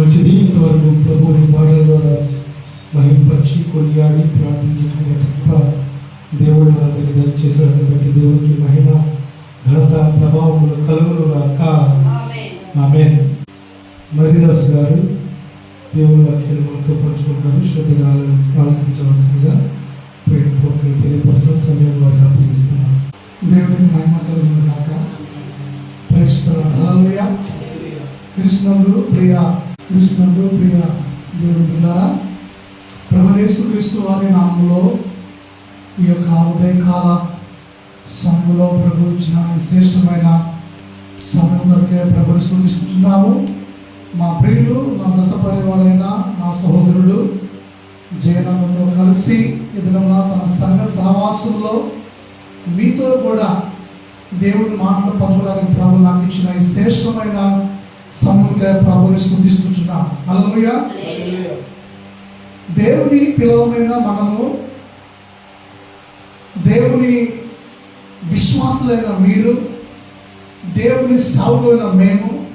మంచిది ఇంతవరకు ప్రభువుని మాటల ద్వారా మహింపరిచి కొనియాడి ప్రార్థించుకునే కృప దేవుడు మనందరికీ దయచేసాడని బట్టి దేవునికి మహిమ ఘనత ప్రభావములు కలుగును గాక ఆమె మరిదాస్ గారు దేవుని వాక్యాన్ని మనతో పంచుకుంటారు శ్రద్ధగా ఆలోచించవలసిందిగా పేరు పోటీ తెలియపరుస్తున్న. సమయం వారికి అప్పగిస్తున్నారు దేవునికి మహిమ కలుగును గాక హల్లెలూయా. కృష్ణుడు ప్రియ కృష్ణుడు ప్రియ దేవుడు పిల్లరా ప్రభునేసు క్రీస్తు వారి నామంలో ఈ యొక్క ఉదయకాల సమయంలో ప్రభు ఇచ్చిన విశ్రేష్టమైన సమయం కొరకే ప్రభుని సూచిస్తున్నాము మా ప్రియులు నా జత పరివాడైన నా సహోదరుడు జయనందతో కలిసి ఎదురున్న తన సంఘ సహవాసంలో మీతో కూడా దేవుని మాటలు పంచడానికి ప్రభు నాకు ఇచ్చిన ఈ శ్రేష్టమైన సమయంగా ప్రభుని స్థుతిస్తుంటున్నాం. అలలుయ దేవుని పిల్లలమైన మనము దేవుని విశ్వాసులైన మీరు దేవుని సాగులైన మేము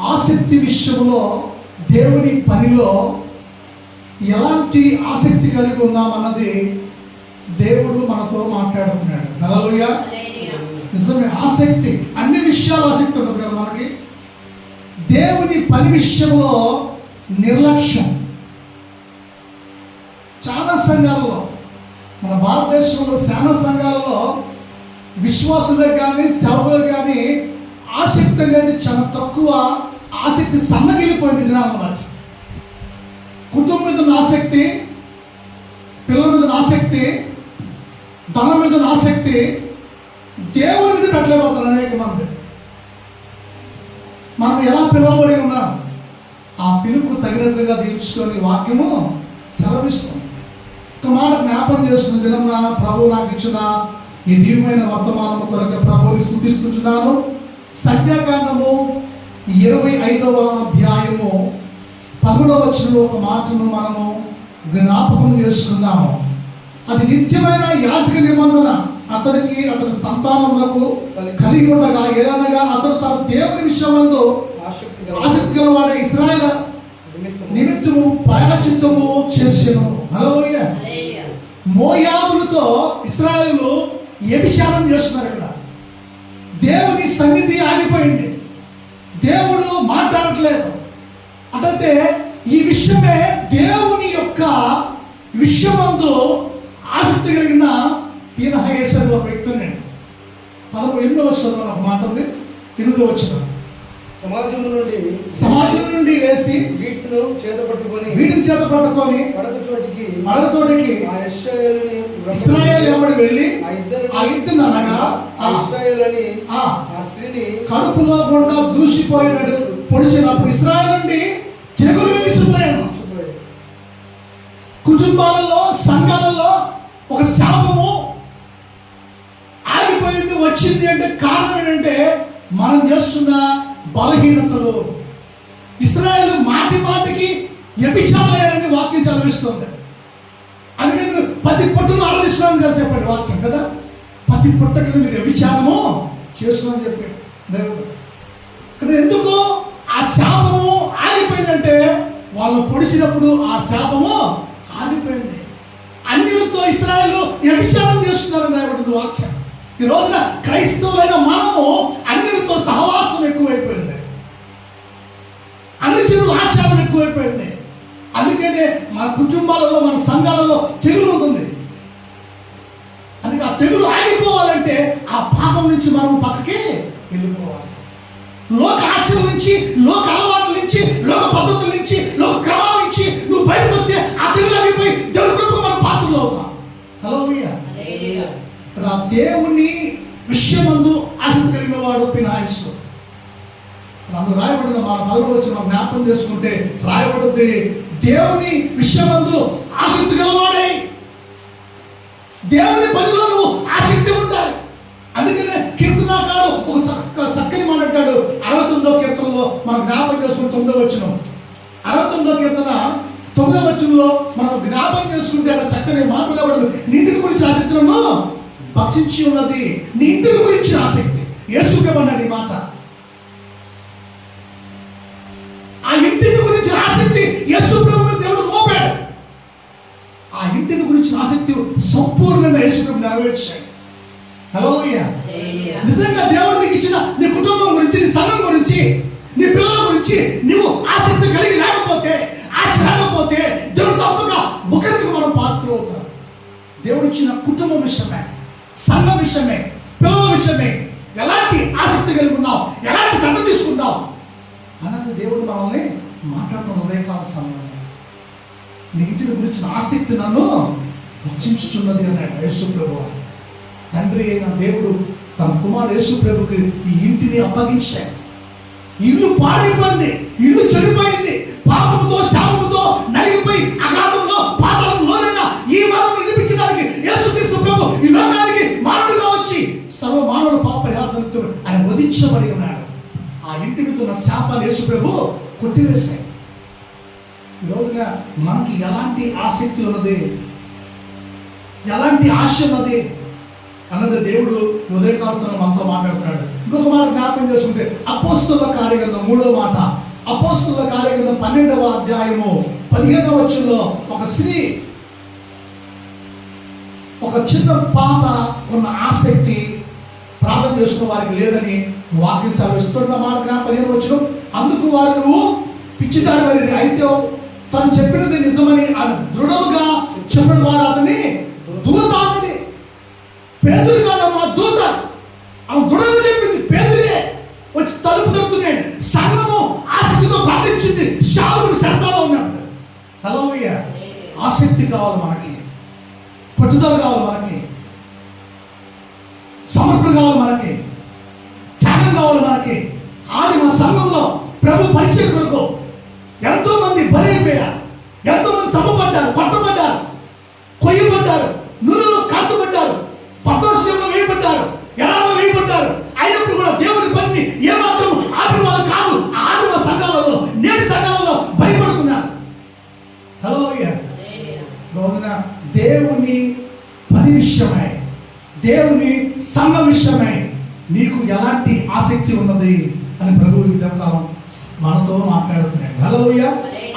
ఆసక్తి విషయంలో దేవుని పనిలో ఎలాంటి ఆసక్తి కలిగి ఉన్నామన్నది దేవుడు మనతో మాట్లాడుతున్నాడు. హల్లెలూయా. నిజమే ఆసక్తి. అన్ని విషయాలు ఆసక్తి ఉంటుంది కదా మనకి. దేవుని పని విషయంలో నిర్లక్ష్యం. చాలా సంఘాలలో మన భారతదేశంలో చాలా సంఘాలలో విశ్వాసులకు కానీ సేవకులకు కానీ ఆసక్తి అనేది చాలా తక్కువ ఆసక్తి సన్నగిలిపోయింది దినాలను బట్టి. కుటుంబం మీద ఆసక్తి పిల్లల మీద ఆసక్తి ధనం మీద ఆసక్తి దేవుని మీద పెట్టలేకపోతారు అనేక మంది. మనం ఎలా పిలువబడి ఉన్నాం? ఆ పిలుపు తగినట్లుగా తీర్చుకొని వాక్యము సెలవిస్తాం ఒక మాట జ్ఞాపం చేస్తున్న దినమున ప్రభు నాకు ఇచ్చిన? ఈ దివ్యమైన వర్తమానము కొరకు ప్రభుని స్థుతిస్తున్నాను సంఖ్యాకాండము ఇరవై ఐదవ అధ్యాయము పదమూడవ వచ్చినలో ఒక మాటను మనము జ్ఞాపకం చేస్తున్నాము అది నిత్యమైన యాజక నిబంధన. అతనికి అతని సంతానములకు కలిగి ఉండగా ఏదనగా అతడు తన దేవుని విషయమందు ఆసక్తి గలవాడే ఇస్రాయల్ నిమిత్తము ప్రాయచిత్తము చేసెను. హల్లెలూయ. మోయాబులతో ఇస్రాయేలు వ్యభిచారం చేస్తున్నారు ఇక్కడ. దేవుని సన్నిధి ఆగిపోయింది. దేవుడు మాట్లాడట్లేదు. అంటే ఈ విషయమే దేవుని యొక్క విషయమందు ఆసక్తి కలిగిన పీనహేశ్వరు ఒక వ్యక్తి ఉన్నాడు పదమూడు ఎనిమిదో వచ్చిన ఒక మాట ఉంది. ఎనిమిదో వచ్చిన సమాజం నుండి సమాజం నుండి లేచి వీటిను చేతపట్టుకొని వీటిని చేత పట్టుకొని పడక చోటికి మడగతోటికి ఆ ఇశ్రాయేలుని ఇస్రాయేల్ వెంబడి వెళ్ళి ఆ ఇద్దరు ఆ ఇద్దరు అనగా ఆ ఇశ్రాయేలని ఆ ఆ స్త్రీని కడుపులో గుండా దూసిపోయినడు పొడిచినప్పుడు ఇస్రాయల్ నుండి తెగులు మర్చిపోయాడు. కుటుంబాలలో సంఘాలలో ఒక శాపము వచ్చింది అంటే కారణం ఏంటంటే మనం చేస్తున్న బలహీనతలు. ఇస్రాయల్ మాటి మాటికి వ్యభిచారాలని వాక్యం చదివిస్తుంది. అందుకని పది పుట్టను ఆరాధిస్తున్నాను కదా చెప్పండి వాక్యం కదా? పది పుట్ట కదా మీరు వ్యభిచారము చేస్తున్నాను చెప్పాడు. దేవుడు ఎందుకు ఆ శాపము ఆగిపోయిందంటే వాళ్ళు పొడిచినప్పుడు ఆ శాపము ఆగిపోయింది. అన్నిలతో ఇస్రాయలు వ్యభిచారం చేస్తున్నారు నాయకుడు వాక్యం. ఈ రోజున క్రైస్తవులైన మనము అన్నిటితో సహవాసం ఎక్కువైపోయింది. అన్ని జనుల ఆచారం ఎక్కువైపోయింది. అందుకనే మన కుటుంబాలలో మన సంఘాలలో తెగులు ఉంటుంది. అందుకే ఆ తెగులు ఆగిపోవాలంటే ఆ పాపం నుంచి మనం పక్కకి వెళ్ళిపోవాలి. లోక ఆశల నుంచి లోక అలవాట్ల నుంచి లోక పద్ధతుల నుంచి లోక క్రమాల నుంచి నువ్వు బయటకు వస్తే ఆ తెగులు ఆగిపోయి దేవుడు మన మనం అవుతాం. హలో ఆ దేవుని విషయమందు ఆసక్తి కలిగిన వాడు పినాయసు నన్ను రాయబడిన మన పదవులు వచ్చి మనం జ్ఞాపకం చేసుకుంటే రాయబడుద్ది. దేవుని విషయమందు ఆసక్తి గలవాడే. దేవుని పనిలో నువ్వు ఆసక్తి ఉండాలి. అందుకనే కీర్తనాకాడు ఒక చక్క చక్కని మాట అంటాడు. అరవై తొమ్మిదో కీర్తనలో మనం జ్ఞాపకం చేసుకుని తొమ్మిదో వచ్చిన అరవై తొమ్మిదో కీర్తన తొమ్మిదో వచనంలో మనం జ్ఞాపకం చేసుకుంటే అక్కడ చక్కని మాట్లాడబడదు నీటిని గురించి ఆసక్తులను భక్షించి ఉన్నది. నీ ఇంటిని గురించి ఆసక్తి. యేసుకేమన్నాడు ఈ మాట. ఆ ఇంటి ఆసక్తి యేసు ప్రభు మీద దేవుడు మోపాడు. ఆ ఇంటిని గురించిన ఆసక్తి సంపూర్ణంగా యేసు ప్రభు నెరవేర్చాడు. హలోయ్యా నిజంగా దేవుడు నీకు ఇచ్చిన నీ కుటుంబం గురించి నీ సంఘం గురించి నీ పిల్లల గురించి నీవు ఆసక్తి కలిగి లేకపోతే ఆశ లేకపోతే దేవుడు తప్పక ఒకరికి మనం పాత్ర అవుతాం. దేవుడు ఇచ్చిన కుటుంబం విషయమే. సంఘం విషయమే పిల్లల విషయమే ఎలాంటి ఆసక్తి కలిగి ఉన్నాం ఎలాంటి శ్రద్ధ తీసుకుందాం అన్నది దేవుడు మనల్ని మాట్లాడుతున్న ఉదయకాల సమయంలో. నీ ఇంటిని గురించిన ఆసక్తి నన్ను రక్షించుచున్నది అన్నాడు యేసు ప్రభు. తండ్రి అయిన దేవుడు తన కుమారు యేసు ప్రభుకి ఈ ఇంటిని అప్పగించాడు. ఇల్లు పాడైపోయింది ఇల్లు చెడిపోయింది పాపముతో శాపముతో నలిగిపోయి అగాధంలో పాతాళంలోనైనా ఈ మరణం వినిపించడానికి యేసుక్రీస్తు ప్రభు ఈ లోకానికి సర్వమానవుల సర్వ పాప పరిహారంతో ఆయన వధించబడి ఉన్నాడు. ఆ ఇంటి మీద ఉన్న శాపాలు యేసు ప్రభు కొట్టివేశాయి ఈ రోజున మనకి ఎలాంటి ఆసక్తి ఉన్నది? ఎలాంటి ఆశ ఉన్నది? అన్నది దేవుడు ఈ మనతో మాట్లాడుతున్నాడు. ఇంకొక మాట జ్ఞాపకం చేసుకుంటే అపోస్తుల కార్యగ్రంథం మూడో మాట. అపోస్తుల కార్యగ్రంథం పన్నెండవ అధ్యాయము పదిహేనవ వచ్చంలో ఒక స్త్రీ ఒక చిన్న పాప ఉన్న ఆసక్తి ప్రార్థన చేసుకున్న వారికి లేదని వాక్యం సెలవిస్తున్న మాట జ్ఞాపకం పదిహేను వచ్చిన అందుకు వారు నువ్వు పిచ్చిదారి మరి అయితే తను చెప్పినది నిజమని అని దృఢముగా చెప్పిన వారు అతని దూత అతని పేదలు కాదమ్మా దూత. ఆమె దృఢంగా చెప్పింది పేదలే వచ్చి తలుపు తడుతున్నాడు సంఘము ఆసక్తితో ప్రార్థించింది. శాలుడు శస్త్రాలు ఉన్నాడు. హలో ఆసక్తి కావాలి మనకి. పట్టుదల కావాలి మనకి. సమర్పణ కావాలి మనకి. ధ్యానం కావాలి మనకి. ఆది మన సంఘంలో ప్రభు పరిచయం కొరకు ఎంతో మంది బలైపోయారు. ఎంతో మంది సమపడ్డారు కొట్టబడ్డారు కొయ్యబడ్డారు నూనెలో కాల్చబడ్డారు పద్మశంలో వేయబడ్డారు ఎడాలో వేయబడ్డారు అయినప్పుడు కూడా దేవుని పనిని ఏమాత్రం ఆపిన వాళ్ళు కాదు ఆ ఆదిమ సంఘాలలో నేటి సంఘాలలో భయపడుతున్నారు హలో రోజున దేవుని పని విషయమై దేవుని సంఘం విషయమై నీకు ఎలాంటి ఆసక్తి ఉన్నది అని ప్రభు ఈ ఉదయకాలం మనతో మాట్లాడుతున్నాడు హలోయ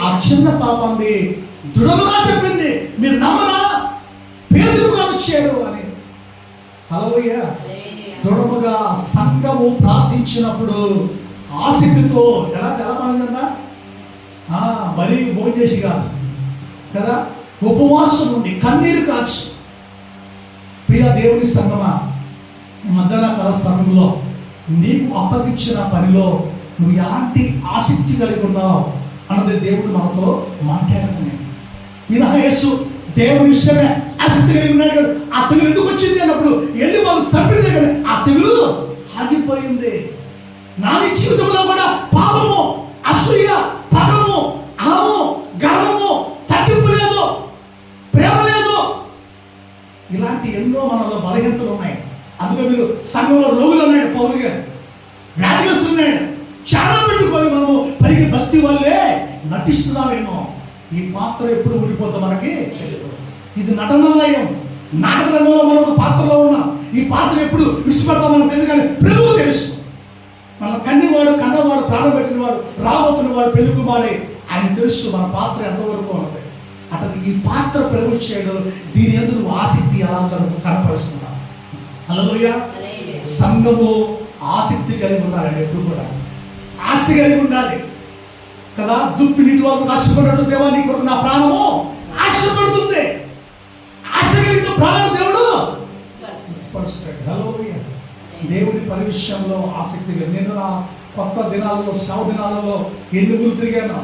ఆ చిన్న పాపంది దృఢముగా చెప్పింది. మీరు నమ్మరా? కాదు వచ్చాడు అని. హలోయ దృఢముగా సంఘము ప్రార్థించినప్పుడు ఆసక్తితో ఎలా ఎలా మరీ భోజనం చేసి కాదు? కదా ఉపవాసం ఉండి కన్నీరు కాచి. ప్రియ దేవుని సంగమా మధ్యాహ్న కాల సమయంలో నీకు అప్పగించిన పనిలో నువ్వు ఎలాంటి ఆసక్తి కలిగి ఉన్నావు? అన్నది దేవుడు మనతో మాట్లాడుతున్నాడు. వినహయేసు దేవుని విషయమే ఆసక్తి కలిగి ఉన్నాడు కదా. ఆ తెగులు ఎందుకు వచ్చింది అన్నప్పుడు వెళ్ళి వాళ్ళు చంపిన దగ్గర ఆ తెగులు ఆగిపోయింది. నా జీవితంలో కూడా పాపము అసూయ పగము అహము గర్వము తగ్గింపు లేదు ప్రేమ లేదు. ఇలాంటి ఎన్నో మనలో బలహీనతలు ఉన్నాయి. అందుకే మీరు సంఘంలో రోగులు ఉన్నాడు పౌలు గారు. వ్యాధిస్తున్నాడు చాలా పెట్టుకొని మనము పైకి భక్తి వల్లే నటిస్తున్నామేమో ఈ పాత్ర ఎప్పుడు ఊడిపోతుందో మనకి. ఇది నటనాలయం. నాటక రంగంలో మనం ఒక పాత్రలో ఉన్నాం. ఈ పాత్ర ఎప్పుడు విడిచిపెడతాం మనకు తెలియదు కానీ ప్రభువు తెలుసు. మన కన్నివాడు కన్నవాడు ప్రాణం పెట్టినవాడు రాబోతున్నవాడు పెళ్ళికుమాడే ఆయన తెలుసు మన పాత్ర ఎంతవరకు ఉన్నది. అతను ఈ పాత్ర ప్రభు చేయడు దీని ఎందుకు నువ్వు ఆసక్తి ఎలా కనుక కనపరుస్తున్నావు? అలలోయ సంఘము ఆసక్తి కలిగి ఉండాలండి ఎప్పుడు కూడా. ఆశ కలిగి ఉండాలి. కదా? దుప్పి నీటి వరకు ఆశపడ్డట్టు దేవా నీ కొరకు నా ప్రాణము ఆశపడుతుంది. ఆశ కలిగిన ప్రాణం దేవుడు. దేవుని పరివిషయంలో ఆసక్తిగా ఆసక్తి నేను నా కొత్త దినాలలో సేవ దినాలలో ఎన్ని ఊళ్ళు తిరిగాను.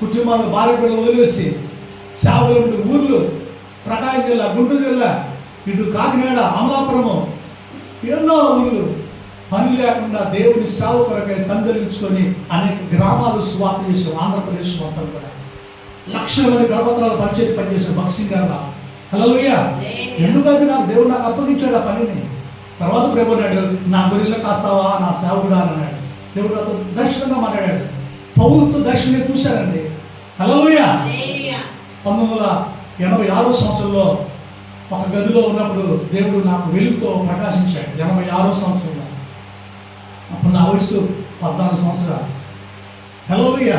కుటుంబాలు భార్య పిల్లలు వదిలేసి సేవలు ఉండి ఊళ్ళు ప్రకాశం జిల్లా గుంటూరు జిల్లా ఇటు కాకినాడ అమలాపురము ఎన్నో ఊళ్ళు పని లేకుండా దేవుని సేవ కొరకై సందలించుకొని అనేక గ్రామాలు స్వార్థ చేసాం ఆంధ్రప్రదేశ్ మొత్తం కూడా. లక్షల మంది గణపత్రాలు పరిచయం పనిచేసాం బక్సింగ్ గారు హలోయ ఎందుకంటే నాకు దేవుడు నాకు అప్పగించాడు ఆ పనిని. తర్వాత ప్రభు అన్నాడు నా గొర్రెలు కాస్తావా? నా సేవకుడా? అని అన్నాడు. దేవుడు నాతో దర్శనంగా మాట్లాడాడు. పౌరులతో దర్శనం చూశానండి హలోయ పంతొమ్మిది వందల ఎనభై ఆరో సంవత్సరంలో ఒక గదిలో ఉన్నప్పుడు దేవుడు నాకు వెలుగుతో ప్రకాశించాడు. ఎనభై ఆరో సంవత్సరంలో. అప్పుడు నా వయసు పద్నాలుగు సంవత్సరాలు. హలోయ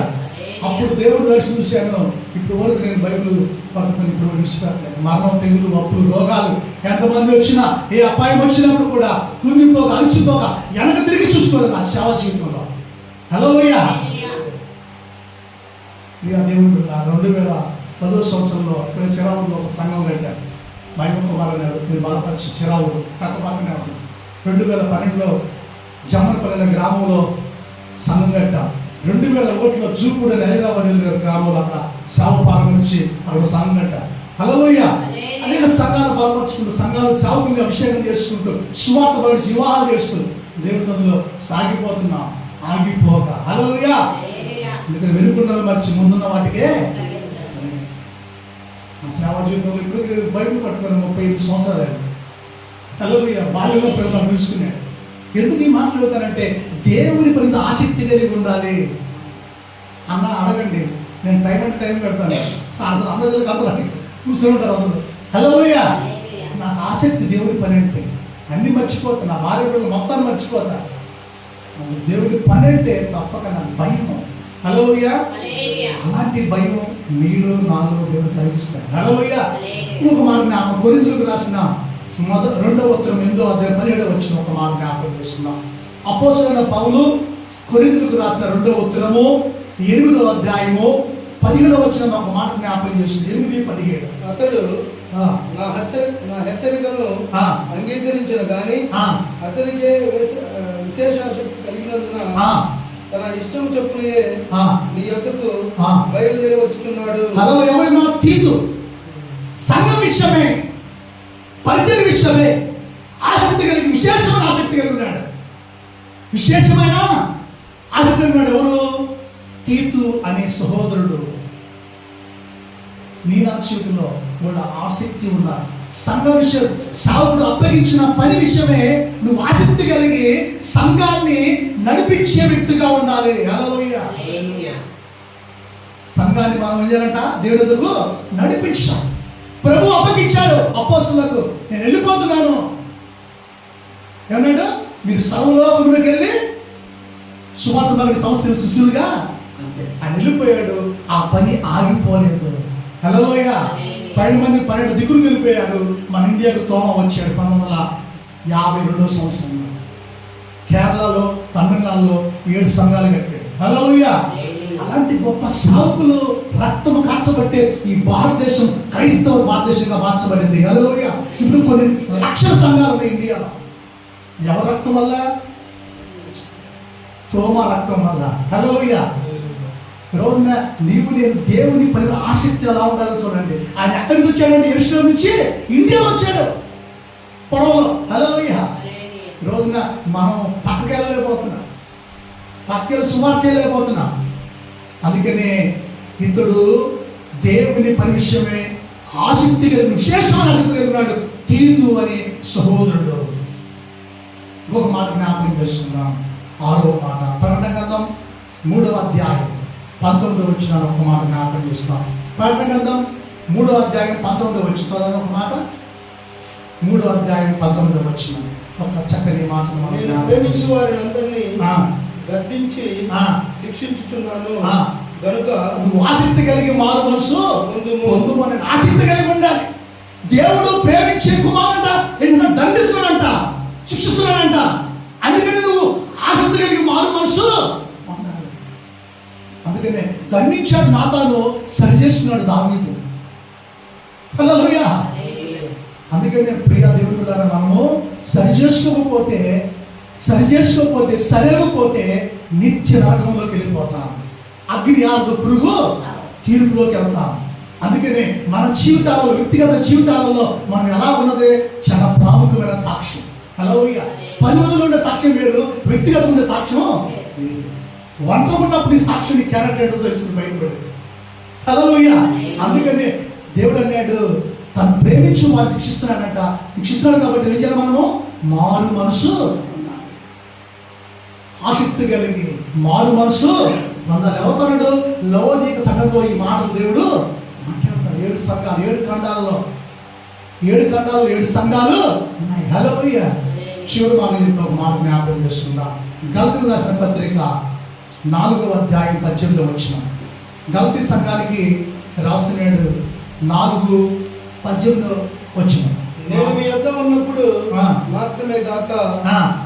అప్పుడు దేవుడు దర్శనం చూశాను. ఇప్పుడు వరకు నేను బైబిల్ పట్టుకొని ఇప్పుడు విడిచిపెట్టలేదు. మరణం తెగులు అప్పులు రోగాలు ఎంతమంది వచ్చినా ఏ అపాయం వచ్చినప్పుడు కూడా కుంగిపోక అలసిపోక వెనక తిరిగి చూసుకోలేదు నా సేవ జీవితంలో. హలో ఇక దేవుడు నా రెండు వేల పదో సంవత్సరంలో ఇక్కడ చిరావులో ఒక సంఘం కట్టారు. మైమ కుమార్ మీరు బాలపరిచి చిరావు కట్టపక్కనే ఉంది రెండు వేల పన్నెండులో జమ్మనపల్లి అనే గ్రామంలో సంఘం కట్టాం రెండు వేల ఒకటిలో చూపుడు హైదరాబాద్ గ్రామంలో అక్కడ సేవ ప్రారంభించి అక్కడ సంఘం కట్టాం హలోయ అనేక సంఘాలు బలపరుచుకుంటూ సంఘాలు సేవకుని అభిషేకం చేసుకుంటూ సువార్త పడి వివాహాలు చేస్తూ దేవుడి సందులో సాగిపోతున్నాం ఆగిపోక. హలోయ ఇక్కడ వెనుకున్న మర్చి ముందున్న వాటికే సేవా జీవితంలో ఇప్పుడు నేను బైబిల్ పట్టుకుని ముప్పై ఐదు సంవత్సరాలు అయింది. తల్లి బాల్యంలో పిల్లలు పిలుచుకున్నాడు. ఎందుకు ఈ మాటలు చెబుతానంటే దేవుని పరింత ఆసక్తి కలిగి ఉండాలి. అన్న అడగండి. నేను టైం అంటే టైం పెడతాను. అందరూ అందరూ అందరూ కూర్చొని ఉంటారు అందరూ హలో నాకు ఆసక్తి దేవుని పని అంటే అన్ని మర్చిపోతా. నా భార్య పిల్లలు మొత్తాన్ని మర్చిపోతా. దేవుని పని అంటే తప్పక నాకు భయం హలో అలాంటి భయం మీలో నాలో దేవుడు కలిగిస్తాడు. హలోయ ఒక మాట జ్ఞాపకం. కొరిందులకు రాసిన మొద రెండవ ఉత్తరం ఎనిమిదో అధ్యాయం పదిహేడవ వచ్చిన ఒక మాట జ్ఞాపకం చేస్తున్నాం. అపోసరైన పౌలు కొరిందులకు రాసిన రెండవ ఉత్తరము ఎనిమిదవ అధ్యాయము పదిహేడవ వచ్చిన ఒక మాట జ్ఞాపకం చేస్తుంది. ఎనిమిది పదిహేడు. అతడు నా హెచ్చరిక నా హెచ్చరికను ఆ, అంగీకరించిన గాని ఆ, అతనికే విశేషాసక్తి కలిగినందున ఆ, తన ఇష్టం చొప్పునే ఆ. నీ ఆ. బయలుదేరి వచ్చుచున్నాడు. అలా ఎవరైనా తీతు సంఘ విషయమే పరిచయ విషయమే ఆసక్తి కలిగి విశేషమైన ఆసక్తి కలిగి ఉన్నాడు. విశేషమైన ఆసక్తి కలిగి ఉన్నాడు ఎవరు? తీతు అనే సహోదరుడు. మీనాక్షిలో కూడా ఆసక్తి ఉన్నారు సంఘ విషయం సావుడు అప్పగించిన పని విషయమే నువ్వు ఆసక్తి కలిగి సంఘాన్ని నడిపించే వ్యక్తిగా ఉండాలి. సంఘాన్ని మనం ఏం చేయాలంట? ఎదుగు నడిపించాం ప్రభు అప్పగించాడు. అపోసులకు నేను వెళ్ళిపోతున్నాను. ఏమన్నాడు? మీరు సర్వలోకంలోకి వెళ్ళి సుమార్త మగడి సంస్థలు శిష్యులుగా అంతే. ఆయన వెళ్ళిపోయాడు. ఆ పని ఆగిపోలేదు. హలోయ పన్నెండు మంది పన్నెండు దిగులు వెళ్ళిపోయాడు మన ఇండియాకు తోమ వచ్చాడు పంతొమ్మిది వందల యాభై రెండో సంవత్సరంలో. కేరళలో తమిళనాడులో ఏడు సంఘాలు కట్టాడు. హలోయ అలాంటి గొప్ప సావుకులు రక్తము కాచబట్టే ఈ భారతదేశం క్రైస్తవ భారతదేశంగా మార్చబడింది. హలోయ ఇప్పుడు కొన్ని లక్షల సంఘాలు ఉన్నాయి ఇండియాలో. ఎవరి రక్తం వల్ల? తోమ రక్తం వల్ల. హలోయ రోజున నీవు నేను దేవుని పని ఆసక్తి ఎలా ఉండాలో చూడండి. ఆయన ఎక్కడి నుంచి వచ్చాడండి? ఎరుసలో నుంచి ఇండియా వచ్చాడు. పొడవలో హలోయ రోజున మనం పక్కకి వెళ్ళలేకపోతున్నాం. పక్కకి సుమారు చేయలేకపోతున్నాం. అందుకనే ఇతడు దేవుని పని విషయమే ఆసక్తి కలిగి విశేషమైన ఆసక్తి కలిగి ఉన్నాడు తీతు అనే సహోదరుడు. ఇంకొక మాట జ్ఞాపకం చేసుకున్నాం ఆరో మాట. ప్రకటన గ్రంథం మూడవ అధ్యాయం పంతొమ్మిదో వచ్చిన ఒక మాట జ్ఞాపకం చేసుకున్నాం ప్రకటన గ్రంథం మూడో అధ్యాయం పంతొమ్మిదో వచ్చి చదవని ఒక మాట. మూడో అధ్యాయం పంతొమ్మిదో వచ్చిన ఒక చక్కని జ్ఞాపకం ప్రేమించు. వారిని అందరినీ గద్దించి ఆ. గనుక నువ్వు ఆసక్తి కలిగి మారు మనసు. పొందుము. అని ఆసక్తి కలిగి ఉండాలి. దేవుడు ప్రేమించే కుమారంట ఏదైనా దండిస్తున్నాడంట శిక్షిస్తున్నాడంట అందుకని నువ్వు ఆసక్తి కలిగి మారు మనసు. అందుకనే దండించాడు నాతాను సరిచేస్తున్నాడు దావీదు. హల్లెలూయా. అందుకనే ప్రియ పిల్లలు మనము సరి చేసుకోకపోతే సరి చేసుకోకపోతే సరేకపోతే నిత్య నరకంలోకి వెళ్ళిపోతాం. అగ్ని ఆర్దు పురుగు తీర్పులోకి వెళ్తాం. అందుకనే మన జీవితాలలో వ్యక్తిగత జీవితాలలో మనం ఎలా ఉన్నది చాలా ప్రాముఖ్యమైన సాక్ష్యం. హలో పది రోజులు ఉండే సాక్ష్యం వేరు వ్యక్తిగతం ఉండే సాక్ష్యం వంటలో ఉన్నప్పుడు ఈ సాక్ష్యం నీ క్యారెక్టర్ ఏంటో తెలిసింది బయటపడింది. హలో అందుకనే దేవుడు అన్నాడు తను ప్రేమించు వారు శిక్షిస్తున్నాడంట. శిక్షిస్తున్నాడు కాబట్టి ఏం చేయాలి మనము? మారు మనసు ఆసక్తి కలిగి మారు మనసు. పొందాలి ఎవతాడు లవోదీక సంఘంతో ఈ మాటలు దేవుడు మాట్లాడతాడు. ఏడు సంఘాలు ఏడు ఖండాలలో. ఏడు ఖండాలు ఏడు సంఘాలు ఉన్నాయి. హలో శివుడు మాట చెప్తే ఒక మాట జ్ఞాపకం చేసుకుందాం. గల్తీ రాసిన పత్రిక నాలుగవ అధ్యాయం పద్దెనిమిదవ వచ్చిన గలతీ సంఘానికి రాసిన నాలుగు పద్యంలో వచ్చినాయి నేను మీ యొద్ద ఉన్నప్పుడు. మాత్రమే కాక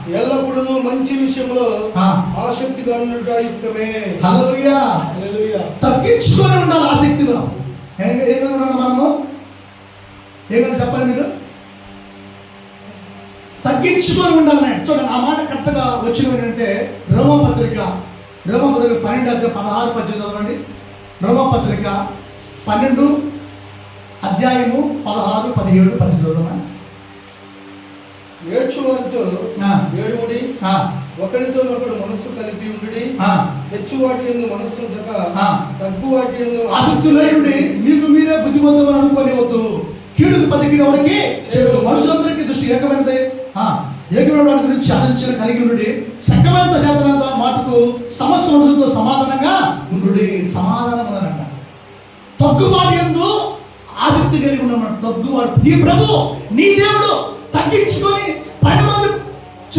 ఎల్లప్పుడూ మంచి విషయంలో. ఆసక్తిగా ఉండుట యుక్తమే. తగ్గించుకొని ఉండాలి ఆసక్తిలో. ఏ- ఏమేమి ఉన్నాడు మనము? ఏమని చెప్పాలి మీరు? తగ్గించుకొని ఉండాలని చూడండి ఆ మాట కరెక్ట్గా వచ్చిన ఏంటంటే రోమపత్రిక రోమపత్రిక పన్నెండు అధ్యాయం పదహారు పద్దెనిమిది చదవండి. రోమపత్రిక పన్నెండు అధ్యాయము పదహారు పదిహేడు పద్దెనిమిది చదవమా ఏడ్చు వారితో ఆ. ఏడుగుడి ఆ, ఒకడితో ఒకడు మనస్సు కలిపి ఉండుడి ఆ. హెచ్చు వాటి ఎందు మనస్సు ఉంచక. తగ్గు వాటి ఎందు ఆసక్తి లేనుడి మీకు మీరే బుద్ధిమంతులు అనుకోనివద్దు కీడుకు చెడు మనుషులందరికీ దృష్టి ఏకమైనదే. ఏకమైన గురించి ఆలోచన కలిగి ఉండి సకమైన శాస్త్రంతో మాటకు సమస్త మనుషులతో సమాధానంగా ఉండు సమాధానం తగ్గుబాటు ఎందు భక్తి కలిగి డబ్బు నీ ప్రభు నీ దేవుడు తగ్గించుకొని పది మంది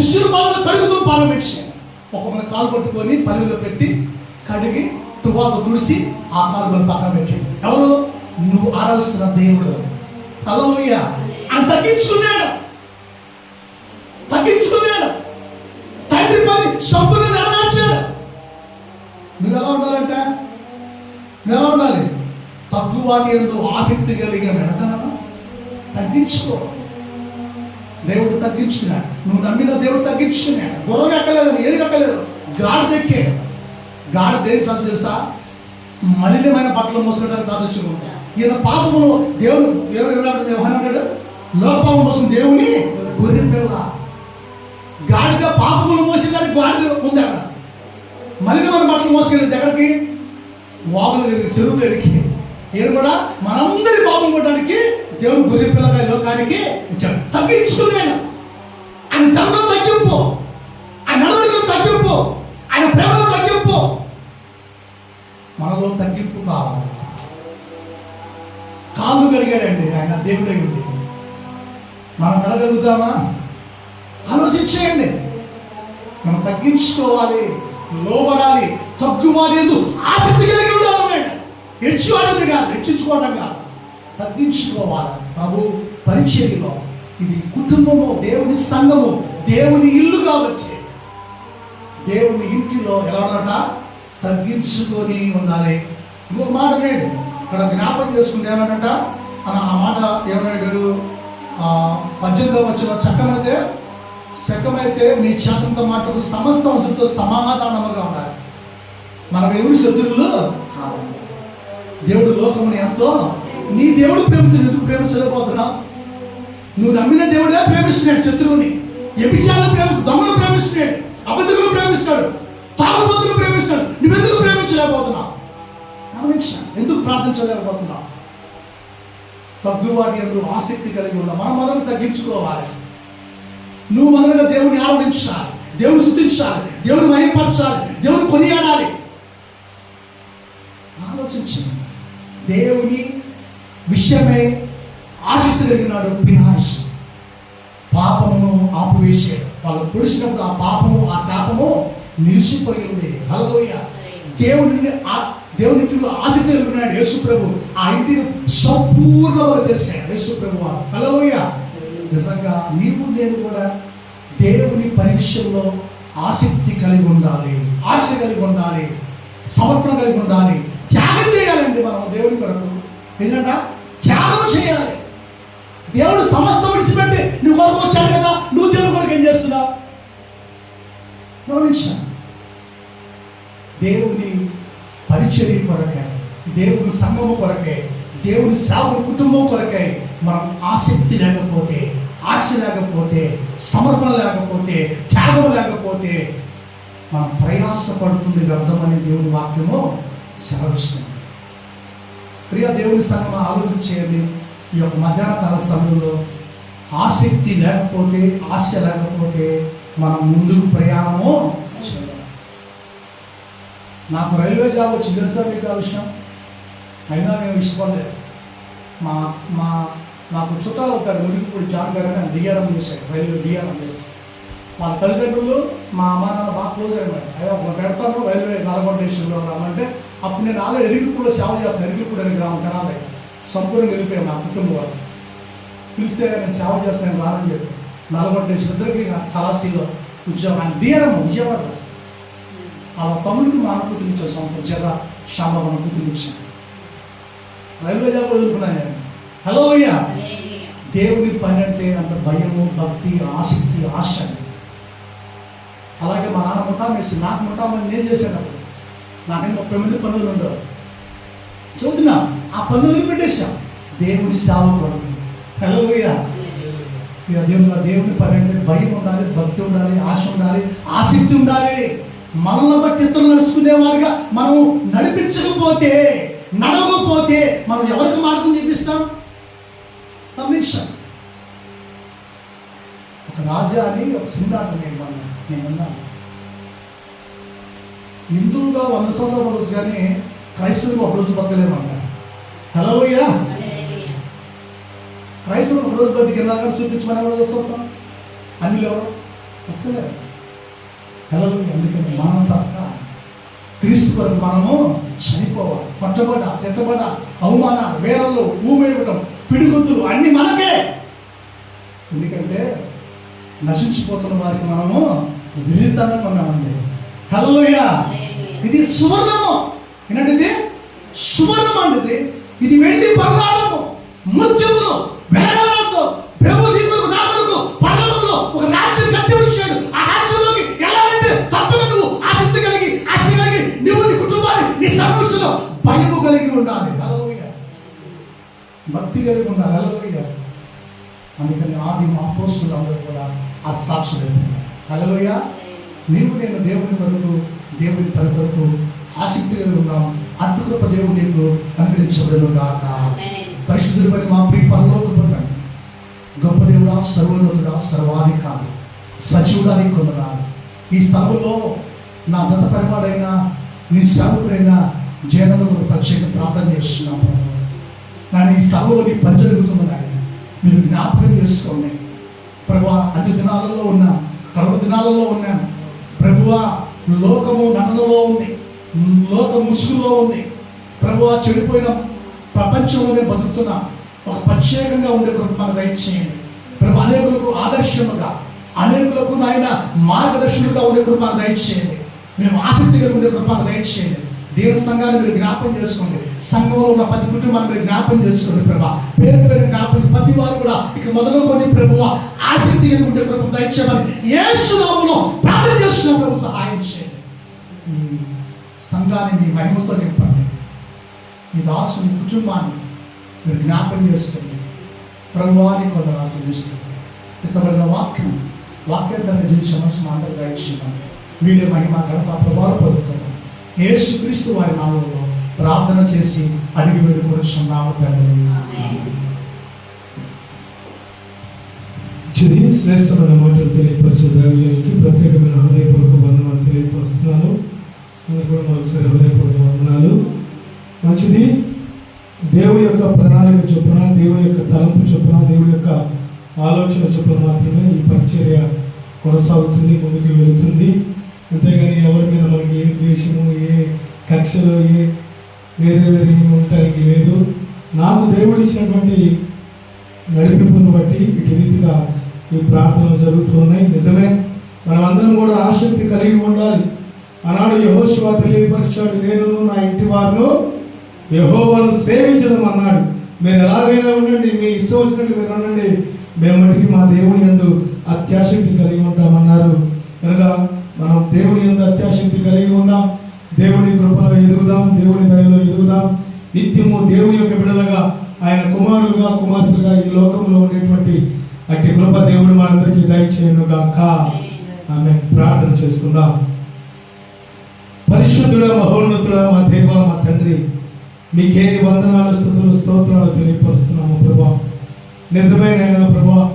శిష్యుల పాదలు కడుగుతూ ప్రారంభించాడు ఒక మన కాలు పట్టుకొని పల్లెలో పెట్టి కడిగి తువాకు తుడిసి ఆ కాలు మన పక్కన పెట్టాడు. ఎవరు? నువ్వు ఆరాధిస్తున్న దేవుడు. హల్లెలూయ. అని తగ్గించుకున్నాడు. తగ్గించుకున్నాడు. తండ్రి పని సంపూర్ణ నెరవేర్చాడు. నువ్వు ఎలా ఉండాలంట? నువ్వు ఎలా ఉండాలి? తగ్గు వాటి ఎందు ఆసక్తి కలిగిన వెనకనను తగ్గించుకో. దేవుడు తగ్గించుకున్నాడు. నువ్వు నమ్మిన దేవుడు తగ్గించుకున్నాడు. గుర్రం ఎక్కలేదు ఏది ఎక్కలేదు. గాడి ఎక్కాడు గాడి దేని సాధన తెలుసా? మలినమైన బట్టలు మోసడానికి సాదృశ్యం ఉంది ఈయన పాపములు దేవుడు దేవుడు ఏమన్నాడు ఏమన్నాడు కోసం దేవుని గొర్రె పిల్ల. గాడిద పాపములు మోసేదానికి గాడిద ఉంది అక్కడ. మలినమైన బట్టలు మోసుకెళ్ళేది ఎక్కడికి వాగులు చెరువు దగ్గరికి ఈయన కూడా మనందరి పాపం కొట్టడానికి దేవుడు గొర్రె పిల్లగా లోకానికి వచ్చాడు. తగ్గించుకున్నాడు ఆయన. జన్మలో తగ్గింపు. ఆయన నడవడికలో తగ్గింపు. ఆయన ప్రేమలో తగ్గింపు. మనలో తగ్గింపు కావాలి. కాళ్ళు కడిగాడండి. ఆయన దేవుడు అయ్యండి మనం కడగలుగుతామా ఆలోచించేయండి. మనం తగ్గించుకోవాలి లోబడాలి తగ్గువాలి ఎందుకు ఆసక్తి కలిగి ఉండాలి అన్నాడు హెచ్చువాడేది కాదు హెచ్చించుకోవడం కాదు. తగ్గించుకోవాలి ప్రభు పరిచర్యలో ఇది కుటుంబము దేవుని సంఘము దేవుని ఇల్లు కాబట్టి. దేవుని ఇంటిలో ఎలా ఉన్నట తగ్గించుకొని ఉండాలి. ఇంకొక మాట నేడు ఇక్కడ జ్ఞాపకం చేసుకుంటే ఏమన్నట మన ఆ మాట ఏమన్నాడు పద్దెనిమిదో వచ్చిన చక్కమైతే శకమైతే మీ చేతంతో మాటకు సమస్త అంశంతో సమాధానముగా ఉండాలి. మన ఎవరు శత్రువులు దేవుడు లోకముని ఎంతో. నీ దేవుడు ప్రేమిస్తున్నాడు ఎందుకు ప్రేమించలేకపోతున్నావు నువ్వు నమ్మిన దేవుడే ప్రేమిస్తున్నాడు శత్రువుని. ఎపిచాలను ప్రేమిస్తు దొంగలు ప్రేమిస్తున్నాడు అబద్ధకులు ప్రేమిస్తాడు తాగుబోతులు ప్రేమిస్తాడు. నువ్వెందుకు ప్రేమించలేకపోతున్నావు గమనించా ఎందుకు ప్రార్థించలేకపోతున్నావు తగ్గుబాటి ఎందుకు ఆసక్తి కలిగి ఉన్న మనం మొదలు తగ్గించుకోవాలి. నువ్వు మొదలుగా దేవుని ఆరాధించాలి దేవుని శుద్ధించాలి దేవుని మహిమపరచాలి దేవుని కొనియాడాలి. ఆలోచించండి దేవుని విషయమే ఆసక్తి కలిగినాడు పినాష్ పాపమును ఆపివేశాడు. వాళ్ళు పొడిచినప్పుడు ఆ పాపము ఆ శాపము నిలిచిపోయింది. హలోయ దేవుని ఆ- దేవుని ఇంటిలో ఆసక్తి కలిగినాడు యేసు ప్రభు ఆ ఇంటిని సంపూర్ణంగా చేశాడు యేసు ప్రభు హలోయ నిజంగా నీవు నేను కూడా దేవుని పరీక్షల్లో ఆసక్తి కలిగి ఉండాలి. ఆశ కలిగి ఉండాలి. సమర్పణ కలిగి ఉండాలి. త్యాగం చేయాలండి మనం దేవుని కొరకు. ఏంటంట త్యాగం చేయాలి. దేవుడు సమస్తం విడిచిపెట్టి నువ్వు కొరకు వచ్చాడు కదా నువ్వు దేవుని కొరకు ఏం చేస్తున్నావు? గమనించాను దేవుని పరిచర్య కొరకే దేవుని సంఘము కొరకే దేవుని సేవకుని కుటుంబం కొరకే మనం ఆసక్తి లేకపోతే ఆశ లేకపోతే సమర్పణ లేకపోతే త్యాగం లేకపోతే మనం ప్రయాసపడుతుంది వ్యర్థమని దేవుని వాక్యము సెలవిస్తుంది. ప్రియ దేవుని సంఘం ఆలోచించేయండి ఈ యొక్క మధ్యాహ్న కాల సమయంలో ఆసక్తి లేకపోతే ఆశ లేకపోతే మనం ముందుకు ప్రయాణము చేయాలి నాకు రైల్వే జాబ్ వచ్చి తెలుసా మీకు ఆ విషయం? అయినా మేము ఇష్టపడలేదు. మా మా నాకు చుట్టాలు అవుతారు మురిగిపూడి జాన్ గారు అని డిఆర్ఎం చేశాడు రైల్వే డిఆర్ఎం చేశాడు వాళ్ళ తల్లిదండ్రులు మా అమ్మ నాన్న బాగా క్లోజ్ అయిపోయారు అయ్యో ఒక పెడతాను రైల్వే నల్గొండ స్టేషన్లో రామంటే అప్పుడు నేను ఆల్రెడీ ఎరిగిపూడిలో సేవ చేస్తాను ఎరిగిపూడి అనే గ్రామం కనాలి సంపూర్ణంగా వెళ్ళిపోయాను నా కుటుంబం వాళ్ళు. పిలిస్తే నేను సేవ చేస్తాను రానని చెప్పి. నలగొట్టేసి ఇద్దరికి నా కళాశీలో ఉద్యోగం ఆయన దీరం విజయవాడ. వాళ్ళ తమ్ముడికి మా అన్న కూతురు ఇచ్చాను సంవత్సరం చెర్ర శ్యామ మన కూతురు ఇచ్చాను రైల్వే జాబ్ వదులుకున్నాను నేను. హలో అయ్యా. దేవుని పని అంటే అంత భయము భక్తి ఆసక్తి ఆశ. అలాగే మా నాన్న ముఠా వేసి నాకు ముఠా నేను చేశాను నాకని ముప్పై మంది పనులు ఉండవు. చదువుతున్నా ఆ పనులు పెట్టేశాం దేవుని సేవ కొరకు హలో ఇక దేవుని దేవుని పని అంటే భయం ఉండాలి భక్తి ఉండాలి ఆశ ఉండాలి ఆసక్తి ఉండాలి. మనల్ని బట్టి ఇతరులు నడుచుకునే వారిగా మనం నడిపించకపోతే నడవకపోతే మనం ఎవరికి మార్గం చూపిస్తాం? పంపించాం ఒక రాజా అని ఒక సినిమా నేను నేను అన్నాను హిందువుగా వంద సంవత్సరాలు బతకచ్చు కానీ క్రైస్తవులు ఒక రోజు బతకలేమన్నారు హలో అయ్యా క్రైస్తవులు ఒక రోజు బతికినా కానీ చూపించమని ఎవరు చూస్తాం అన్ని ఎవరు? బతకలేరు. హలో అందుకని మనం తప్ప క్రీస్తు కొరకు మనము చనిపోవాలి. కొట్టబడ తిట్టబడ అవమాన వేలల్లో ఊమేయటం పిడిగుద్దులు అన్ని మనకే. ఎందుకంటే నశించిపోతున్న వారికి మనము విరితనంగా ఉన్నామండి. హలోయ ఇది సువర్ణము. ఏంటంటే సువర్ణం అండి ఇది వెండి బంగారము. ముత్యములు వెలగలతో ప్రభు నీ కొరకు నా కొరకు ఒక రాజ్యం కట్టి ఉంచాడు. ఆ రాజ్యంలోకి ఎలా అంటే తప్పగా నువ్వు ఆసక్తి కలిగి ఆశ కలిగి నువ్వు నీ కుటుంబాన్ని నీ సమస్యలో భయము కలిగి ఉండాలి. అలవయ్య భక్తి కలిగి ఉండాలి. అలవయ్య అందుకని ఆది మా పోస్టులు అందరూ కూడా ఆ సాక్షులు హలోయ నీవు నేను దేవుని కొరకు దేవుని పని కొరకు ఆసక్తి కలిగి ఉన్నాం. అద్భుత దేవుడు నీకు అనుగ్రహించబడను పరిశుద్ధుడి పని మా ప్రియ పరలోకపోతాడు గొప్ప దేవుడా సర్వోన్నతుడా సర్వాధికారి సచివుడానికి కొందనాలు ఈ స్థలంలో నా జత పరిమాడైన నీ సేవకుడైన జయనందుకు ప్రత్యేక ప్రార్థన చేస్తున్నాం ప్రభు. నాయన ఈ స్థలంలో నీ పని జరుగుతుంది నాయన. మీరు జ్ఞాపకం చేసుకోండి. ప్రభు అతి దినాలలో ఉన్నా కరువు దినాలలో ఉన్నాను ప్రభువా లోకము నటనలో ఉంది. లోకం ముసుగులో ఉంది. ప్రభువా చెడిపోయిన ప్రపంచంలోనే బతుకుతున్నాం ఒక ప్రత్యేకంగా ఉండే కృప మన దయచేయండి. ప్రభు అనేకులకు ఆదర్శముగా అనేకులకు నాయన మార్గదర్శకులుగా ఉండే కృప దయచేయండి. మేము ఆసక్తి కలిగి ఉండే కృప దయచేయండి. దేవ సంఘాన్ని మీరు జ్ఞాపం చేసుకోండి. సంఘంలో ఉన్న ప్రతి కుటుంబాన్ని మీరు జ్ఞాపం చేసుకోండి ప్రభా. పేరు పేరు జ్ఞాపం ప్రతి వారు కూడా ఇక మొదలుకొని ప్రభువ ఆసక్తి కలిగి ఉండే కృప దయచేయమని ఏసునామంలో ప్రార్థన చేస్తున్న ప్రభు సహాయం చేయండి. ఈ సంఘాన్ని మీ మహిమతో నింపండి. ఈ దాసుని కుటుంబాన్ని మీరు జ్ఞాపం చేసుకోండి. ప్రభువాన్ని కొందరు ఆచరిస్తుంది ఇంతబడిన వాక్యం వాక్యాన్ని జీవించే మనసు మా అందరూ దయచేయమని మీరే మహిమ ఘనత ప్రభావం పొందుతున్నారు యేసుక్రీస్తు వారి నామంలో ప్రార్థన చేసి అడిగి వేడుకొనిచున్నాము తండ్రి. చిది శ్రేష్టమైన మాటలు తెలియపరిచే దైవజనులకి ప్రత్యేకమైన హృదయపూర్వక వందనాలు తెలియపరుస్తున్నాను. అందుకు కూడా మరొకసారి హృదయపూర్వక వందనాలు. మంచిది దేవుడి యొక్క ప్రణాళిక చొప్పున దేవుడి యొక్క తలంపు చొప్పున దేవుడి యొక్క ఆలోచన చొప్పున మాత్రమే ఈ పరిచర్య కొనసాగుతుంది ముందుకు వెళుతుంది. అంతేగాని ఎవరి మీద మనకి ఏ ద్వేషము ఏ కక్షలు ఏ వేరే వేరే ఉండటానికి లేదు. నాకు దేవుడు ఇచ్చినటువంటి నడిపింపును బట్టి ఇటు రీతిగా ఈ ప్రార్థనలు జరుగుతూ ఉన్నాయి. నిజమే మనమందరం కూడా ఆసక్తి కలిగి ఉండాలి. ఆనాడు యహోశివా తెలియపరిచాడు నేను నా ఇంటి వారిను యహోవాను సేవించడం అన్నాడు. మీరు ఎలాగైనా ఉండండి మీ ఇష్టం వచ్చినట్టు మీరు అనండి మేము మా దేవుని ఎందు అత్యాసక్తి కలిగి ఉంటామన్నారు. కనుక మనం దేవుని యొక్క అత్యాశక్తి కలిగి ఉందాం. దేవుని కృపలో ఎదుగుదాం. దేవుని దయలో ఎదుగుదాం. నిత్యము దేవుని యొక్క బిడలగా ఆయన కుమారులుగా కుమార్తెలుగా ఈ లోకంలో ఉండేటువంటి అట్టి కృప దేవుడు మనందరికీ దయచేయనుగాక ఆమె ప్రార్థన చేసుకుందాం. పరిశుద్ధుడ మహోన్నతుడ మా దేవ మా తండ్రి మీకే వందనాలు స్థుతులు స్తోత్రాలు తెలియపరుస్తున్నాము ప్రభా. నిజమేనైనా ప్రభా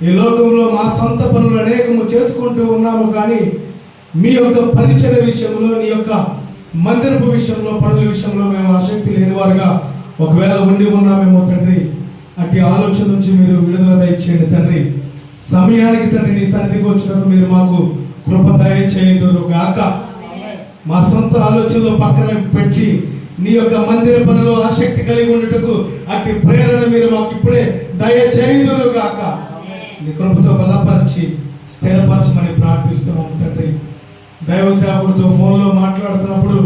ఈ లోకంలో మా సొంత పనులు అనేకము చేసుకుంటూ ఉన్నాము కానీ మీ యొక్క పరిచయ విషయంలో నీ యొక్క మందిరపు విషయంలో పనుల విషయంలో మేము ఆసక్తి లేని వారుగా ఒకవేళ ఉండి ఉన్నామేమో తండ్రి అట్టి ఆలోచన నుంచి మీరు విడుదల దయచేయండి తండ్రి. సమయానికి తండ్రి నీ సన్నిధికి వచ్చినప్పుడు మీరు మాకు కృప దయచేయదురు గాక మా సొంత ఆలోచనలో పక్కన పెట్టి నీ యొక్క మందిర పనిలో ఆసక్తి కలిగి ఉండటకు అట్టి ప్రేరణ మీరు మాకు ఇప్పుడే దయచేయుదురు గాక నీ కృపతో బలపరిచి స్థిరపరచమని ప్రార్థిస్తున్నాము తండ్రి. దైవ సేవకుడితో ఫోన్లో మాట్లాడుతున్నప్పుడు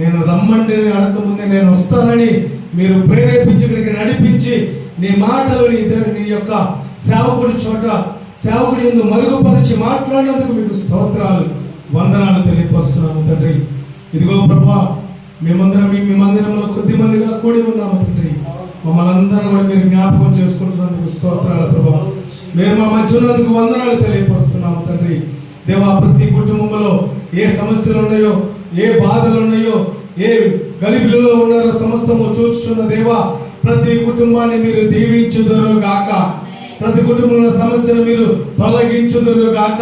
నేను రమ్మండి అడగకముందే నేను వస్తానని మీరు ప్రేరేపించి ఇక్కడికి నడిపించి నీ మాటలు నీ నీ యొక్క సేవకుడి చోట సేవకుడి ఎందు మరుగుపరిచి మాట్లాడినందుకు మీకు స్తోత్రాలు వందనాలు తెలియపరుస్తున్నాము తండ్రి. ఇదిగో ప్రభా మేమందరం మీ మందిరంలో కొద్ది మందిగా కూడి ఉన్నాము తండ్రి. మమ్మల్ని అందరం కూడా మీరు జ్ఞాపకం చేసుకుంటున్నందుకు స్తోత్రాలు ప్రభావం మీరు మా మధ్య ఉన్నందుకు వందనాలు తెలియపరుస్తున్నాము తండ్రి. దేవా ప్రతి కుటుంబంలో ఏ సమస్యలు ఉన్నాయో ఏ బాధలు ఉన్నాయో ఏ గలిబిలలో ఉన్నారో సమస్తము చూచుచున్న దేవా ప్రతి కుటుంబాన్ని మీరు దీవించుదురు గాక ప్రతి కుటుంబంలో సమస్యను మీరు తొలగించుదురు గాక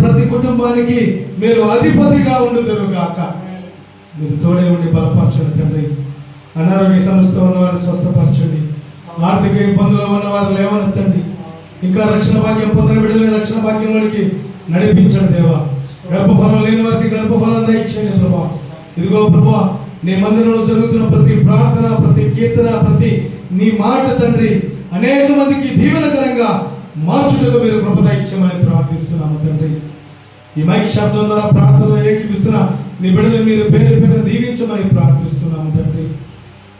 ప్రతి కుటుంబానికి మీరు అధిపతిగా ఉండుదురు గాక మీరు తోడే ఉండి బలపరచండి తండ్రి. అనారోగ్య సమస్యతో ఉన్నవారు స్వస్థపరచండి. ఆర్థిక ఇబ్బందులు ఉన్నవారు లేవనెత్తండి. ఇంకా రక్షణ భాగ్యం పొందిన బిడ్డలని రక్షణ భాగ్యంలోనికి నడిపించండి దేవా. గర్భఫలం లేని వారికి గర్భఫలం దయచేయండి ప్రభా. ఇదిగో ప్రభా నీ మందిరంలో జరుగుతున్న ప్రతి ప్రార్థన ప్రతి కీర్తన ప్రతి నీ మాట తండ్రి అనేక మందికి దీవెనకరంగా మార్చుటకు మీరు కృప దయచేయమని ప్రార్థిస్తున్నాము తండ్రి. ఈ మైక్ శబ్దం ద్వారా ప్రార్థనలో ఏకీపిస్తున్న నీ బిడ్డలు మీరు పేరు పేరు దీవించమని ప్రార్థిస్తున్నాము తండ్రి.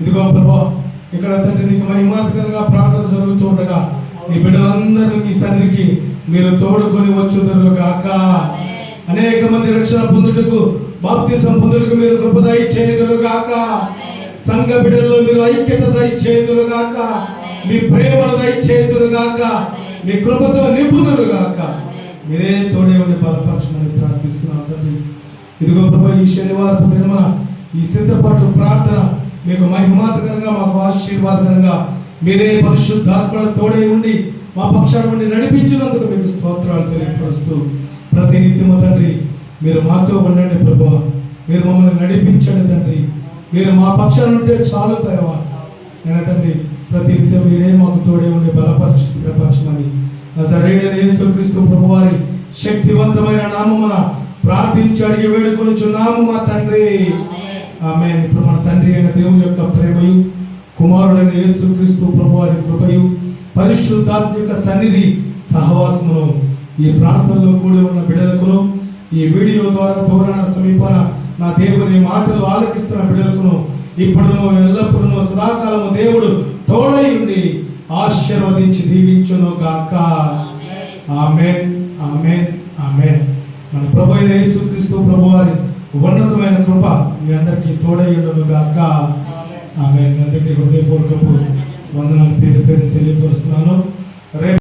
ఇదిగో ప్రభా ఇక్కడ తండ్రి నీకు మహిమార్థకరంగా ప్రార్థన జరుగుతూ ఉండగా నీ బిడ్డలందరినీ మీ సన్నిధికి మీరు తోడుకొని వచ్చుదురు గాక. అనేక మంది రక్షణ పొందుటకు బాప్తి సంపొందుటకు మీరు కృపదాయి చేయదురు గాక. సంఘ బిడ్డల్లో మీరు ఐక్యత దయచేయుదురు గాక. మీ ప్రేమను దయచేయుదురు గాక. మీ కృపతో నింపుదురు గాక. మీరే తోడే ఉండి బలపరచమని ప్రార్థిస్తున్నాం తండ్రి. ఇదిగో ప్రభు ఈ శనివారం దినమున ఈ సిద్ధపాటు ప్రార్థన మీకు మహిమాతకరంగా మాకు ఆశీర్వాదకరంగా మీరే పరిశుద్ధాత్మల తోడే ఉండి మా పక్షాన ఉండి నడిపించినందుకు మీకు స్తోత్రాలు తెలియపరుస్తూ ప్రతి నిత్యము తండ్రి మీరు మాతో ఉండండి ప్రభు. మీరు మమ్మల్ని నడిపించండి తండ్రి. మీరు మా పక్షాన ఉంటే చాలు తయవా నేను తండ్రి ప్రతి నిత్యం మీరే మాకు తోడే ఉండి బలపరచు స్థిరపరచమని నజరేయుడైన యేసుక్రీస్తు ప్రభువారి శక్తివంతమైన నామమున ప్రార్థించి అడిగి వేడుకొనుచున్నాము మా తండ్రి. ఆమె ఇప్పుడు మన తండ్రి అయిన దేవుని యొక్క ప్రేమయు కుమారుడైన యేసుక్రీస్తు ప్రభువారి కృపయు పరిశుద్ధాత్మ యొక్క సన్నిధి సహవాసమును ఈ ప్రాంతంలో కూడి ఉన్న బిడలకును ఈ వీడియో ద్వారా దూరాన సమీపాన నా దేవుని మాటలు ఆలకిస్తున్న బిడలకును ఇప్పుడునో ఎల్లప్పుడూ సదాకాలము దేవుడు తోడై ఉండి ఆశీర్వదించి దీవించును గాక. Amen amen amen. మన ప్రభు అయిన యేసుక్రీస్తు ప్రభు వారి ఉన్నతమైన కృప మీ అందరికీ తోడై ఉండును గాక. ఆమె అందరికీ హృదయపూర్వకపు వందనాలు పేరు పేరు తెలియపరుస్తున్నాను. రేపు